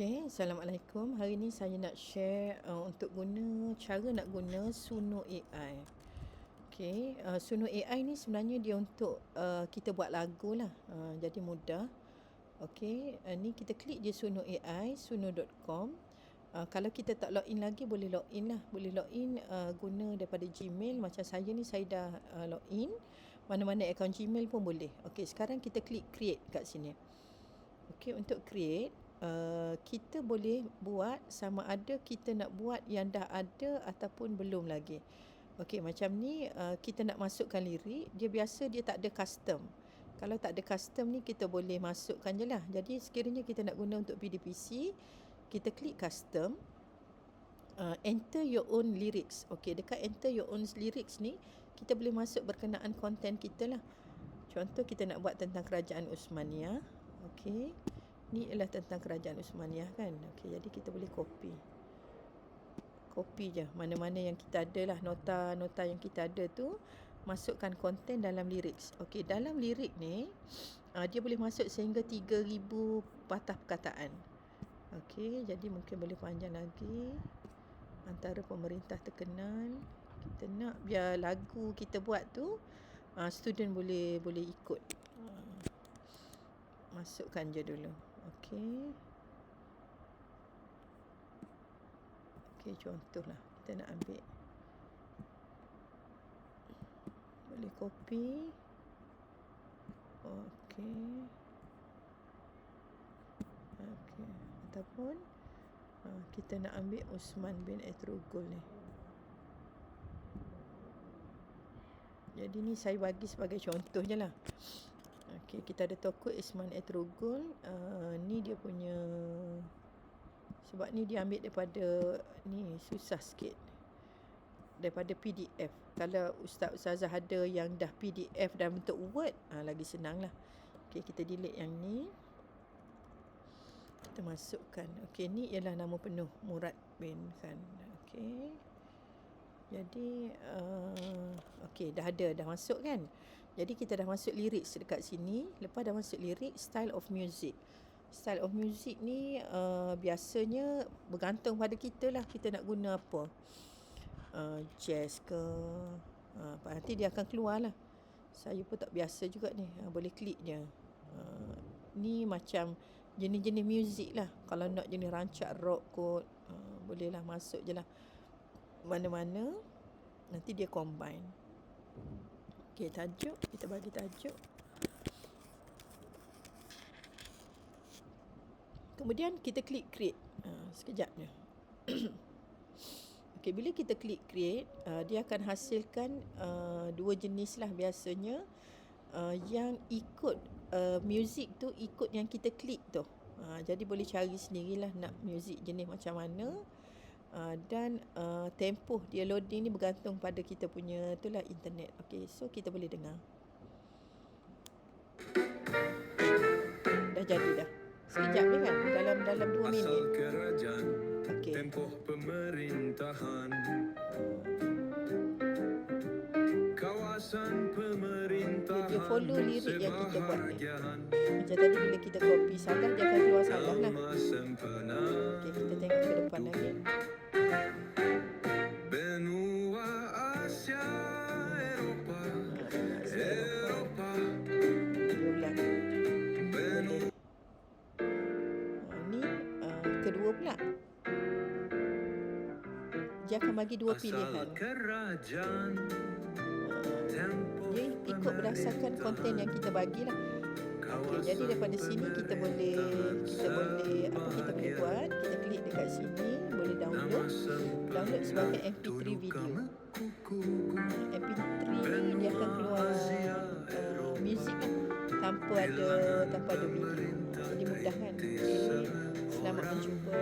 Okey, Assalamualaikum. Hari ni saya nak share uh, untuk guna cara nak guna Suno AI. Okey, uh, Suno AI ni sebenarnya dia untuk uh, kita buat lagu lah. Uh, jadi mudah. Okey, uh, ni kita klik je Suno AI, suno.com. Uh, kalau kita tak login lagi boleh login lah. Boleh login uh, guna daripada Gmail macam saya ni saya dah uh, login. Mana-mana akaun Gmail pun boleh. Okey, sekarang kita klik create kat sini. Okey, untuk create Uh, kita boleh buat sama ada kita nak buat yang dah ada ataupun belum lagi. Okey, macam ni uh, kita nak masukkan lirik, dia biasa dia tak ada custom. Kalau tak ada custom ni kita boleh masukkan je lah. Jadi sekiranya kita nak guna untuk PDPC, kita klik custom, uh, enter your own lyrics. Okey, dekat enter your own lyrics ni, kita boleh masuk berkenaan konten kita lah. Contoh kita nak buat tentang kerajaan Uthmaniyah. Okey. Ni ialah tentang kerajaan Uthmaniyah kan. Okey, jadi kita boleh copy. Copy je mana-mana yang kita ada lah nota-nota yang kita ada tu masukkan konten dalam lyrics. Okey, dalam lirik ni uh, dia boleh masuk sehingga 3000 patah perkataan. Okey, jadi mungkin boleh panjang lagi. Antara pemerintah terkenal kita nak biar lagu kita buat tu uh, student boleh boleh ikut. Uh, masukkan je dulu. Okey. Okey, contohlah kita nak ambil. Boleh copy. Okey. Okey. Ataupun uh, kita nak ambil Usman bin Etrugul ni. Jadi ni saya bagi sebagai contoh je lah. Okey, kita ada toko Isman Etrogol. Uh, ni dia punya sebab ni dia ambil daripada ni susah sikit. Daripada PDF. Kalau ustaz ustazah ada yang dah PDF dalam bentuk Word, uh, lagi senang lah. Okey, kita delete yang ni. Kita masukkan. Okey, ni ialah nama penuh Murad bin Khan. Okey. Jadi uh, okey dah ada dah masuk kan. Jadi kita dah masuk lirik dekat sini. Lepas dah masuk lirik style of music. Style of music ni uh, biasanya bergantung pada kita lah kita nak guna apa. Uh, jazz ke uh, nanti dia akan keluar lah. Saya pun tak biasa juga ni. Uh, boleh klik je. Uh, ni macam jenis-jenis music lah. Kalau nak jenis rancak rock kot. Uh, boleh lah masuk je lah. Mana-mana nanti dia combine. Okey, tajuk. Kita bagi tajuk. Kemudian kita klik create. Uh, sekejap je. Okey, bila kita klik create, uh, dia akan hasilkan uh, dua jenis lah biasanya. Uh, yang ikut uh, music tu ikut yang kita klik tu. Uh, jadi boleh cari sendirilah nak music jenis macam mana. Uh, dan uh, tempoh dia loading ni bergantung pada kita punya itulah internet. Okey, so kita boleh dengar. Dah jadi dah. Sekejap ni kan dalam dalam 2 minit. Asal kerajaan Okey. Tempoh pemerintahan Kawasan pemerintahan Dia follow lirik yang kita buat ni. Macam tadi bila kita copy salah dia akan keluar salah lah. Okey, kita tengok ke depan lagi. Eropa Dia kedua pula. Akan bagi dua pilihan. Tempoh dia ikut berdasarkan konten yang kita bagilah. Okey, jadi daripada sini kita boleh kita boleh apa Download sebagai MP3 video. Uh, MP3 ni dia akan keluar uh, music kan tanpa ada tanpa ada video. Jadi mudah kan. Okey. Selamat menjumpa.